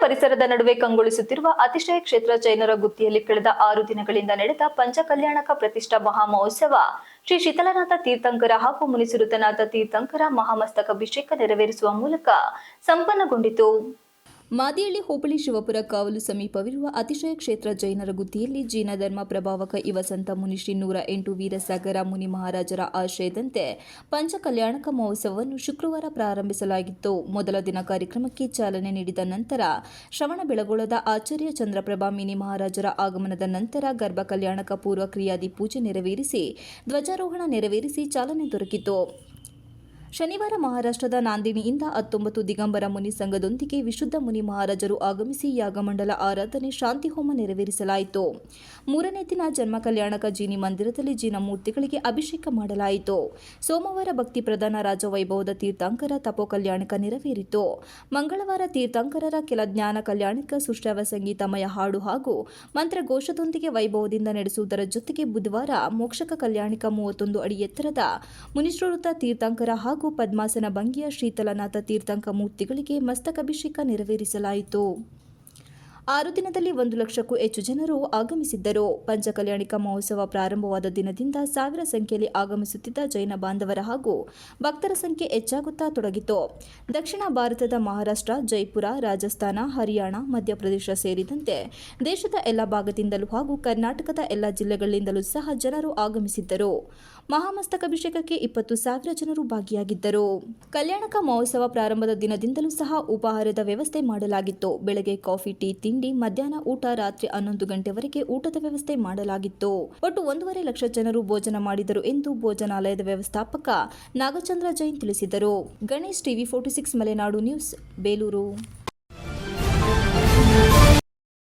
ಪರಿಸರದ ನಡುವೆ ಕಂಗೊಳಿಸುತ್ತಿರುವ ಅತಿಶಯ ಕ್ಷೇತ್ರ ಜೈನರ ಗುತ್ತಿಯಲ್ಲಿ ಕಳೆದ ಆರು ದಿನಗಳಿಂದ ನಡೆದ ಪಂಚಕಲ್ಯಾಣಕ ಪ್ರತಿಷ್ಠಾ ಮಹಾಮಹೋತ್ಸವ ಶ್ರೀ ಶೀತಲನಾಥ ತೀರ್ಥಂಕರ ಹಾಗೂ ಮುನಿಸುರುತನಾಥ ತೀರ್ಥಂಕರ ಮಹಾಮಸ್ತಕಾಭಿಷೇಕ ನೆರವೇರಿಸುವ ಮೂಲಕ ಸಂಪನ್ನಗೊಂಡಿತು. ಮಾದಿಹಳ್ಳಿ ಹೋಬಳಿ ಶಿವಪುರ ಕಾವಲು ಸಮೀಪವಿರುವ ಅತಿಶಯ ಕ್ಷೇತ್ರ ಜೈನರ ಗುತ್ತಿಯಲ್ಲಿ ಜೀನ ಧರ್ಮ ಪ್ರಭಾವಕ ಯುವ ಸಂತ ಮುನಿ ಶ್ರೀ ನೂರ ಎಂಟು ವೀರಸಾಗರ ಮುನಿ ಮಹಾರಾಜರ ಆಶ್ರಯದಂತೆ ಪಂಚಕಲ್ಯಾಣಕ ಮಹೋತ್ಸವವನ್ನು ಶುಕ್ರವಾರ ಪ್ರಾರಂಭಿಸಲಾಗಿತ್ತು. ಮೊದಲ ದಿನ ಕಾರ್ಯಕ್ರಮಕ್ಕೆ ಚಾಲನೆ ನೀಡಿದ ನಂತರ ಶ್ರವಣ ಬೆಳಗೊಳದ ಆಚಾರ್ಯ ಚಂದ್ರಪ್ರಭಾ ಮಿನಿ ಮಹಾರಾಜರ ಆಗಮನದ ನಂತರ ಗರ್ಭ ಕಲ್ಯಾಣಕ ಪೂರ್ವ ಕ್ರಿಯಾದಿ ಪೂಜೆ ನೆರವೇರಿಸಿ ಧ್ವಜಾರೋಹಣ ನೆರವೇರಿಸಿ ಚಾಲನೆ ದೊರಕಿತು. ಶನಿವಾರ ಮಹಾರಾಷ್ಟ್ರದ ನಾಂದಿನಿಯಿಂದ ಹತ್ತೊಂಬತ್ತು ದಿಗಂಬರ ಮುನಿ ಸಂಘದೊಂದಿಗೆ ವಿಶುದ್ಧ ಮುನಿ ಮಹಾರಾಜರು ಆಗಮಿಸಿ ಯಾಗಮಂಡಲ ಆರಾಧನೆ, ಶಾಂತಿ ಹೋಮ ನೆರವೇರಿಸಲಾಯಿತು. ಮೂರನೇ ದಿನ ಜನ್ಮ ಕಲ್ಯಾಣಕ ಜೀನಿ ಮಂದಿರದಲ್ಲಿ ಜೀನ ಮೂರ್ತಿಗಳಿಗೆ ಅಭಿಷೇಕ ಮಾಡಲಾಯಿತು. ಸೋಮವಾರ ಭಕ್ತಿ ಪ್ರಧಾನ ರಾಜವೈಭವದ ತೀರ್ಥಂಕರ ತಪೋ ಕಲ್ಯಾಣಕ ನೆರವೇರಿತು. ಮಂಗಳವಾರ ತೀರ್ಥಂಕರರ ಕೆಲ ಜ್ಞಾನ ಕಲ್ಯಾಣಿಕ, ಸುಶ್ರವ ಸಂಗೀತಮಯ ಹಾಡು ಹಾಗೂ ಮಂತ್ರಘೋಷದೊಂದಿಗೆ ವೈಭವದಿಂದ ನಡೆಸುವುದರ ಜೊತೆಗೆ ಬುಧವಾರ ಮೋಕ್ಷಕ ಕಲ್ಯಾಣಿಕ ಮೂವತ್ತೊಂದು ಅಡಿ ಎತ್ತರದ ಮುನಿಶ್ರೋತ ತೀರ್ಥಂಕರ ಪದ್ಮಾಸನ ಭಂಗಿಯ ಶೀತಲನಾಥ ತೀರ್ಥಂಕ ಮೂರ್ತಿಗಳಿಗೆ ಮಸ್ತಕಾಭಿಷೇಕ ನೆರವೇರಿಸಲಾಯಿತು. ಆರು ದಿನದಲ್ಲಿ ಒಂದು ಲಕ್ಷಕ್ಕೂ ಹೆಚ್ಚು ಜನರು ಆಗಮಿಸಿದ್ದರು. ಪಂಚಕಲ್ಯಾಣಿಕ ಮಹೋತ್ಸವ ಪ್ರಾರಂಭವಾದ ದಿನದಿಂದ ಸಾವಿರ ಸಂಖ್ಯೆಯಲ್ಲಿ ಆಗಮಿಸುತ್ತಿದ್ದ ಜೈನ ಬಾಂಧವರ ಹಾಗೂ ಭಕ್ತರ ಸಂಖ್ಯೆ ಹೆಚ್ಚಾಗುತ್ತಾ ತೊಡಗಿತು ದಕ್ಷಿಣ ಭಾರತದ ಮಹಾರಾಷ್ಟ್ರ, ಜೈಪುರ, ರಾಜಸ್ಥಾನ, ಹರಿಯಾಣ, ಮಧ್ಯಪ್ರದೇಶ ಸೇರಿದಂತೆ ದೇಶದ ಎಲ್ಲ ಭಾಗದಿಂದಲೂ ಹಾಗೂ ಕರ್ನಾಟಕದ ಎಲ್ಲ ಜಿಲ್ಲೆಗಳಿಂದಲೂ ಸಹ ಜನರು ಆಗಮಿಸಿದ್ದರು. ಮಹಾಮಸ್ತಕಾಭಿಷೇಕಕ್ಕೆ ಇಪ್ಪತ್ತು ಸಾವಿರ ಜನರು ಭಾಗಿಯಾಗಿದ್ದರು. ಕಲ್ಯಾಣಕ ಮಹೋತ್ಸವ ಪ್ರಾರಂಭದ ದಿನದಿಂದಲೂ ಸಹ ಉಪಾಹಾರದ ವ್ಯವಸ್ಥೆ ಮಾಡಲಾಗಿತ್ತು. ಬೆಳಗ್ಗೆ ಕಾಫಿ, ಟೀ ತಿಂಡಿ, ಮಧ್ಯಾಹ್ನ ಊಟ, ರಾತ್ರಿ ಹನ್ನೊಂದು ಗಂಟೆವರೆಗೆ ಊಟದ ವ್ಯವಸ್ಥೆ ಮಾಡಲಾಗಿತ್ತು. ಒಟ್ಟು ಒಂದೂವರೆ ಲಕ್ಷ ಜನರು ಭೋಜನ ಮಾಡಿದರು ಎಂದು ಭೋಜನಾಲಯದ ವ್ಯವಸ್ಥಾಪಕ ನಾಗಚಂದ್ರ ಜೈನ್ ತಿಳಿಸಿದರು. Ganesh TV forty six Malenadu news, Belur.